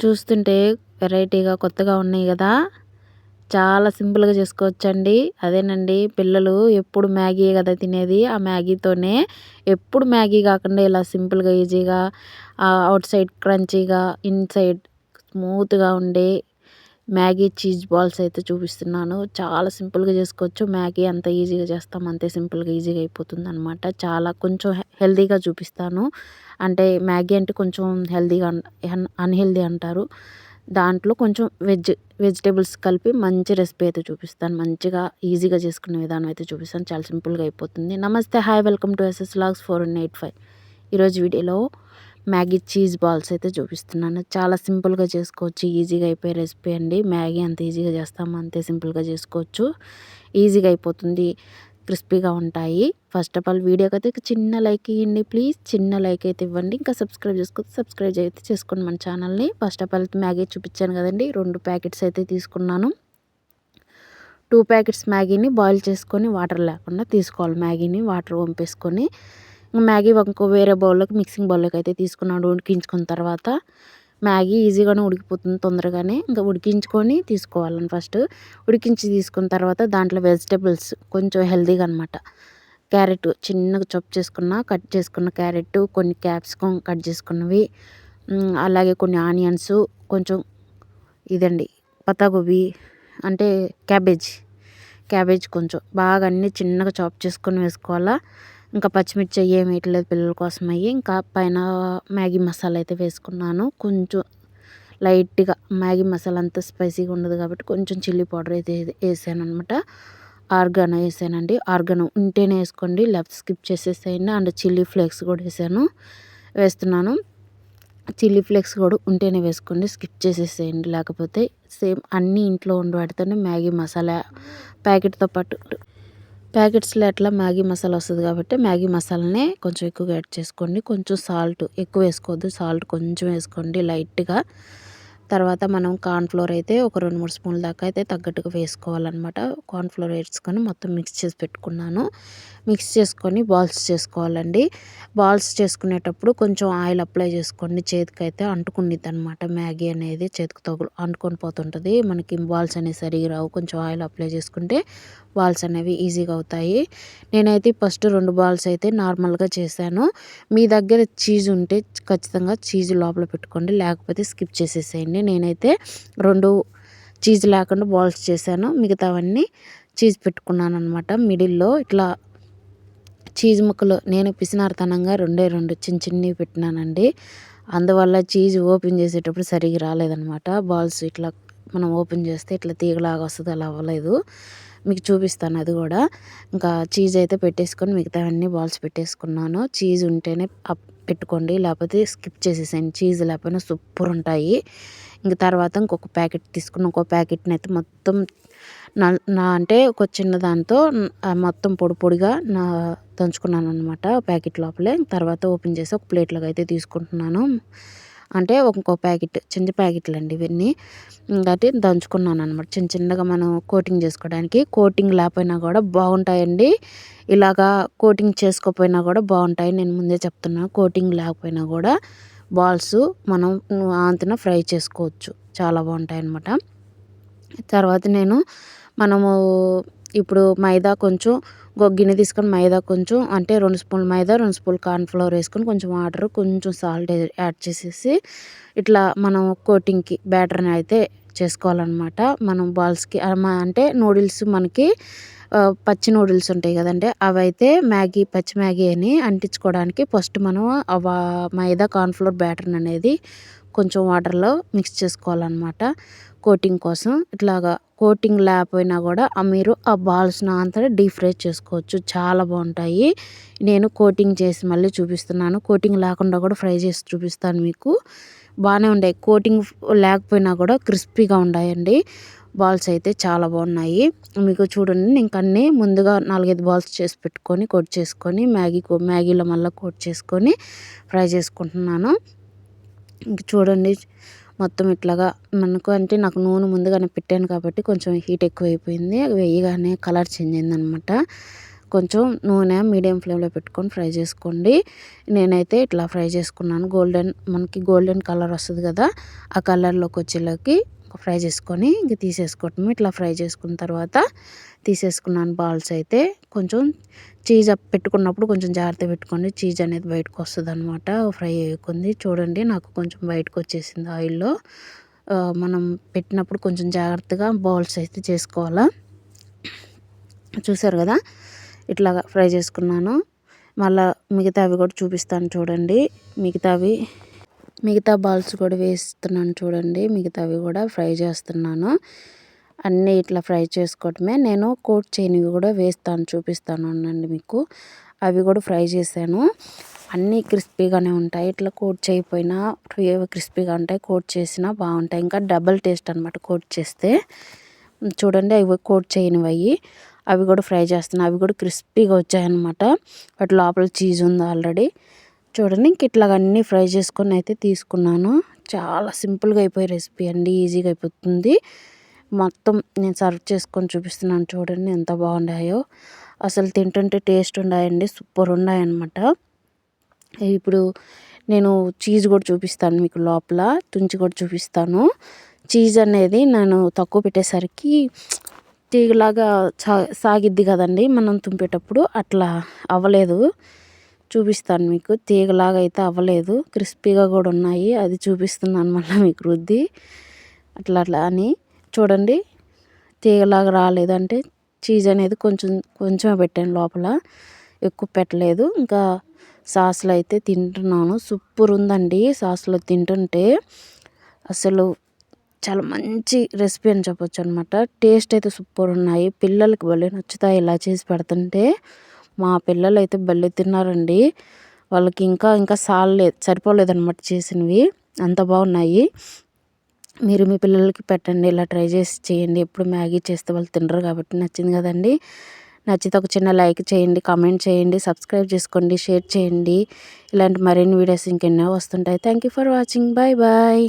చూస్తుంటే వెరైటీగా కొత్తగా ఉన్నాయి కదా. చాలా సింపుల్గా చేసుకోవచ్చండి. అదేనండి పిల్లలు ఎప్పుడు మ్యాగీ కదా తినేది ఆ మ్యాగీతోనే ఎప్పుడు మ్యాగీ కాకుండా ఇలా సింపుల్గా ఈజీగా అవుట్ సైడ్ క్రంచీగా ఇన్సైడ్ స్మూత్గా ఉండే మ్యాగీ చీజ్ బాల్స్ అయితే చూపిస్తున్నాను. చాలా సింపుల్గా చేసుకోవచ్చు. మ్యాగీ అంత ఈజీగా చేస్తాం. అంతే సింపుల్గా ఈజీగా అయిపోతుంది అనమాట చాలా కొంచెం హెల్తీగా చూపిస్తాను. అంటే మ్యాగీ అంటే కొంచెం హెల్తీగా అన్హెల్దీ అంటారు. దాంట్లో కొంచెం వెజ్ వెజిటేబుల్స్ కలిపి మంచి రెసిపీ అయితే చూపిస్తాను. మంచిగా ఈజీగా చేసుకునే విధానం అయితే చూపిస్తాను. చాలా సింపుల్గా అయిపోతుంది. నమస్తే. Hi. Welcome to SS vlogs four one eight five. ఈరోజు వీడియోలో మ్యాగీ చీజ్ బాల్స్ అయితే చూపిస్తున్నాను. చాలా సింపుల్గా చేసుకోవచ్చు. ఈజీగా అయిపోయే రెసిపీ అండి. మ్యాగీ అంత ఈజీగా చేస్తాము అంతే సింపుల్గా చేసుకోవచ్చు. ఈజీగా అయిపోతుంది. క్రిస్పీగా ఉంటాయి. ఫస్ట్ ఆఫ్ ఆల్ వీడియోకి అయితే చిన్న లైక్ ఇవ్వండి ప్లీజ్. చిన్న లైక్ అయితే ఇవ్వండి. ఇంకా సబ్స్క్రైబ్ చేసుకోవచ్చు సబ్స్క్రైబ్ అయితే చేసుకోండి మన ఛానల్ని. ఫస్ట్ ఆఫ్ ఆల్ మ్యాగీ చూపించాను కదండి. రెండు ప్యాకెట్స్ అయితే తీసుకున్నాను. టూ ప్యాకెట్స్ మ్యాగీని బాయిల్ చేసుకొని వాటర్ లేకుండా తీసుకోవాలి. మ్యాగీని వాటర్ వంపేసుకొని మ్యాగీ ఇంకో వేరే బౌల్లోకి మిక్సింగ్ బౌల్లోకి అయితే తీసుకున్నాడు ఉడికించుకున్న తర్వాత. మ్యాగీ ఈజీగానే ఉడికిపోతుంది తొందరగానే. ఇంకా ఉడికించుకొని తీసుకోవాలని ఫస్ట్. ఉడికించి తీసుకున్న తర్వాత దాంట్లో వెజిటేబుల్స్ కొంచెం హెల్తీగా అనమాట క్యారెట్ చిన్నగా చాప్ చేసుకున్న కట్ చేసుకున్న క్యారెట్ కొన్ని క్యాప్సికమ్ కట్ చేసుకున్నవి అలాగే కొన్ని ఆనియన్స్ కొంచెం ఇదండి పత్తాగోబీ అంటే క్యాబేజ్. క్యాబేజ్ కొంచెం బాగా అన్నీ చిన్నగా చాప్ చేసుకొని వేసుకోవాలా. ఇంకా పచ్చిమిర్చి ఏమి వేయట్లేదు పిల్లల కోసం అయ్యి ఇంకా పైన మ్యాగీ మసాలా అయితే వేసుకున్నాను. కొంచెం లైట్గా మ్యాగీ మసాలా అంత స్పైసీగా ఉండదు కాబట్టి కొంచెం చిల్లీ పౌడర్ అయితే వేసాను అనమాట ఆర్గానో వేసానండి. ఆర్గానో ఉంటేనే వేసుకోండి లేకపోతే స్కిప్ చేసేసేయండి. అండ్ చిల్లీ ఫ్లేక్స్ కూడా వేసాను వేస్తున్నాను. చిల్లీ ఫ్లేక్స్ కూడా ఉంటేనే వేసుకోండి స్కిప్ చేసేసేయండి. లేకపోతే సేమ్ అన్నీ ఇంట్లో ఉండి వాటితోనే మ్యాగీ మసాలా ప్యాకెట్తో పాటు ప్యాకెట్స్లో ఎట్లా మ్యాగీ మసాలా వస్తుంది కాబట్టి మ్యాగీ మసాలానే కొంచెం ఎక్కువగా యాడ్ చేసుకోండి. కొంచెం సాల్ట్ ఎక్కువ వేసుకోవద్దు. సాల్ట్ కొంచెం వేసుకోండి లైట్గా. తర్వాత మనం కార్న్ఫ్లోర్ అయితే ఒక రెండు మూడు స్పూన్ల దాకా అయితే తగ్గట్టుగా వేసుకోవాలన్నమాట. కార్న్ఫ్లోర్ వేసుకొని మొత్తం మిక్స్ చేసి పెట్టుకున్నాను. మిక్స్ చేసుకొని బాల్స్ చేసుకోవాలండి. బాల్స్ చేసుకునేటప్పుడు కొంచెం ఆయిల్ అప్లై చేసుకోండి. చేతికి అయితే అంటుకుండిద్ది అనమాట మ్యాగీ అనేది చేతికి తగులు అంటుకొని పోతుంటుంది. మనకి బాల్స్ అనేవి సరిగా రావు. కొంచెం ఆయిల్ అప్లై చేసుకుంటే బాల్స్ అనేవి ఈజీగా అవుతాయి. నేనైతే ఫస్ట్ రెండు బాల్స్ అయితే నార్మల్గా చేశాను. మీ దగ్గర చీజ్ ఉంటే ఖచ్చితంగా చీజ్ లోపల పెట్టుకోండి. లేకపోతే స్కిప్ చేసేసేయండి. నేనైతే రెండు చీజ్ లేకుండా బాల్స్ చేశాను. మిగతావన్నీ చీజ్ పెట్టుకున్నాను అనమాట మిడిల్లో ఇట్లా చీజ్ ముక్కలు నేను పిసినారుతనంగా రెండే రెండు చిన్న చిన్నవి పెట్టినానండి. అందువల్ల చీజ్ ఓపెన్ చేసేటప్పుడు సరిగ్గా రాలేదనమాట బాల్స్ ఇట్లా మనం ఓపెన్ చేస్తే ఇట్లా తీగలాగా వస్తుంది అలా అవ్వలేదు. మీకు చూపిస్తాను అది కూడా. ఇంకా చీజ్ అయితే పెట్టేసుకొని మిగతా అన్ని బాల్స్ పెట్టేసుకున్నాను. చీజ్ ఉంటేనే పెట్టుకోండి. లేకపోతే స్కిప్ చేసేసాను చీజ్ లేకపోయినా సూపర్ ఉంటాయి. ఇంక తర్వాత ఇంకొక ప్యాకెట్ తీసుకుని ఇంకో ప్యాకెట్ని అయితే మొత్తం నా అంటే ఒక చిన్న దాంతో మొత్తం పొడి పొడిగా నా దంచుకున్నాను అనమాట ప్యాకెట్ లోపలే. తర్వాత ఓపెన్ చేసి ఒక ప్లేట్లోకి అయితే తీసుకుంటున్నాను. అంటే ఇంకో ప్యాకెట్ చిన్న ప్యాకెట్లు అండి ఇవన్నీ కాబట్టి దంచుకున్నాను అనమాట చిన్న చిన్నగా మనం కోటింగ్ చేసుకోవడానికి. కోటింగ్ లేకపోయినా కూడా బాగుంటాయండి. ఇలాగా కోటింగ్ చేసుకోకపోయినా కూడా బాగుంటాయి. నేను ముందే చెప్తున్నాను కోటింగ్ లేకపోయినా కూడా బాల్స్ మనం అంతన ఫ్రై చేసుకోవచ్చు. చాలా బాగుంటాయి అనమాట తర్వాత నేను మనము ఇప్పుడు మైదా కొంచెం గిన్నె తీసుకొని మైదా కొంచెం అంటే రెండు స్పూన్లు మైదా రెండు స్పూన్లు కార్న్ఫ్లవర్ వేసుకొని కొంచెం వాటర్ కొంచెం సాల్ట్ యాడ్ చేసేసి ఇట్లా మనం కోటింగ్కి బ్యాటర్ని అయితే చేసుకోవాలన్నమాట. మనం బాల్స్కి అంటే నూడిల్స్ మనకి పచ్చి నూడిల్స్ ఉంటాయి కదండి అవి అయితే మ్యాగీ పచ్చి మ్యాగీ అని అంటించుకోవడానికి ఫస్ట్ మనం మైదా కార్న్ఫ్లోర్ బ్యాటర్ని అనేది కొంచెం వాటర్లో మిక్స్ చేసుకోవాలన్నమాట. కోటింగ్ కోసం ఇట్లాగా కోటింగ్ లేకపోయినా కూడా మీరు ఆ బాల్స్ని అంతా డీప్ ఫ్రై చేసుకోవచ్చు. చాలా బాగుంటాయి. నేను కోటింగ్ చేసి మళ్ళీ చూపిస్తున్నాను. కోటింగ్ లేకుండా కూడా ఫ్రై చేసి చూపిస్తాను మీకు. బాగానే ఉండే. కోటింగ్ లేకపోయినా కూడా క్రిస్పీగా ఉన్నాయండి బాల్స్ అయితే చాలా బాగున్నాయి. మీకు చూడండి నేను అన్ని ముందుగా నాలుగైదు బాల్స్ చేసి పెట్టుకొని కోట్ చేసుకొని మ్యాగీ మ్యాగీలో మళ్ళీ కోట్ చేసుకొని ఫ్రై చేసుకుంటున్నాను. ఇంక చూడండి మొత్తం ఇట్లాగా మనకు అంటే నాకు నూనె ముందుగానే పెట్టాను కాబట్టి కొంచెం హీట్ ఎక్కువైపోయింది. వేయగానే కలర్ చేంజ్ అయిందనమాట కొంచెం నూనె మీడియం ఫ్లేమ్లో పెట్టుకొని ఫ్రై చేసుకోండి. నేనైతే ఇట్లా ఫ్రై చేసుకున్నాను. గోల్డెన్ మనకి గోల్డెన్ కలర్ వస్తుంది కదా ఆ కలర్లోకి వచ్చేలోకి ఫ్రై చేసుకొని ఇంక తీసేసుకోవటం. ఇట్లా ఫ్రై చేసుకున్న తర్వాత తీసేసుకున్నాను బాల్స్ అయితే. కొంచెం చీజ్ పెట్టుకున్నప్పుడు కొంచెం జాగ్రత్త పెట్టుకోండి చీజ్ అనేది బయటకు వస్తుంది అనమాట ఫ్రై అయ్యకుంది. చూడండి నాకు కొంచెం బయటకు వచ్చేసింది ఆయిల్లో. మనం పెట్టినప్పుడు కొంచెం జాగ్రత్తగా బౌల్స్ అయితే చేసుకోవాలా. చూసారు కదా? ఇట్లాగా ఫ్రై చేసుకున్నాను. మళ్ళీ మిగతావి కూడా చూపిస్తాను చూడండి. మిగతావి మిగతా బాల్స్ కూడా వేస్తున్నాను చూడండి మిగతావి కూడా ఫ్రై చేస్తున్నాను. అన్నీ ఇట్లా ఫ్రై చేసుకోవటమే. నేను కోట్ చేయనివి కూడా వేస్తాను చూపిస్తాను అనండి మీకు. అవి కూడా ఫ్రై చేశాను. అన్నీ క్రిస్పీగానే ఉంటాయి. ఇట్లా కోట్ చేయకపోయినా క్రిస్పీగా ఉంటాయి కోట్ చేసినా బాగుంటాయి. ఇంకా డబల్ టేస్ట్ అనమాట కోట్ చేస్తే. చూడండి అవి కోట్ చేయనివి అవి అవి కూడా ఫ్రై చేస్తున్నాను అవి కూడా క్రిస్పీగా వచ్చాయన్నమాట. వాటి లోపల చీజ్ ఉంది ఆల్రెడీ. చూడండి ఇంక ఇట్లాగ అన్నీ ఫ్రై చేసుకొని అయితే తీసుకున్నాను. చాలా సింపుల్గా అయిపోయే రెసిపీ అండి ఈజీగా అయిపోతుంది. మొత్తం నేను సర్వ్ చేసుకొని చూపిస్తున్నాను చూడండి ఎంత బాగున్నాయో అసలు తింటుంటే టేస్ట్ ఉన్నాయండి సూపర్ ఉన్నాయన్నమాట ఇప్పుడు నేను చీజ్ కూడా చూపిస్తాను మీకు లోపల తుంచి కూడా చూపిస్తాను. చీజ్ అనేది నేను తక్కువ పెట్టేసరికి తీగలాగా సా సాగిద్ది కదండి మనం తుంపేటప్పుడు అట్లా అవ్వలేదు. చూపిస్తాను మీకు. తీగలాగా అయితే అవ్వలేదు. క్రిస్పీగా కూడా ఉన్నాయి. అది చూపిస్తున్నాను మళ్ళీ మీకు రుద్ది. అట్లా అట్లా అని. చూడండి. తీగలాగా రాలేదంటే చీజ్ అనేది కొంచెం కొంచెమే పెట్టాను లోపల. ఎక్కువ పెట్టలేదు. ఇంకా సాస్లో అయితే తింటున్నాను. సూపర్ ఉందండి సాస్లో తింటుంటే. అసలు చాలా మంచి రెసిపీ అని చెప్పొచ్చు అనమాట టేస్ట్ అయితే సూపర్ ఉన్నాయి. పిల్లలకి భలే నచ్చుతాయి ఇలా చేసి పెడుతుంటే. మా పిల్లలు అయితే భలే తిన్నారండి. వాళ్ళకి ఇంకా ఇంకా సాలలేదు సరిపోలేదన్నమాట చేసినవి. అంత బాగున్నాయి. మీరు మీ పిల్లలకి పెట్టండి ఇలా ట్రై చేసి చేయండి. ఎప్పుడు మ్యాగీ చేస్తే వాళ్ళు తినరు కాబట్టి నచ్చింది కదండి. నచ్చితే ఒక చిన్న లైక్ చేయండి కామెంట్ చేయండి సబ్స్క్రైబ్ చేసుకోండి షేర్ చేయండి. ఇలాంటి మరిన్ని వీడియోస్ ఇంకెన్నో వస్తుంటాయి. Thank you for watching. Bye bye.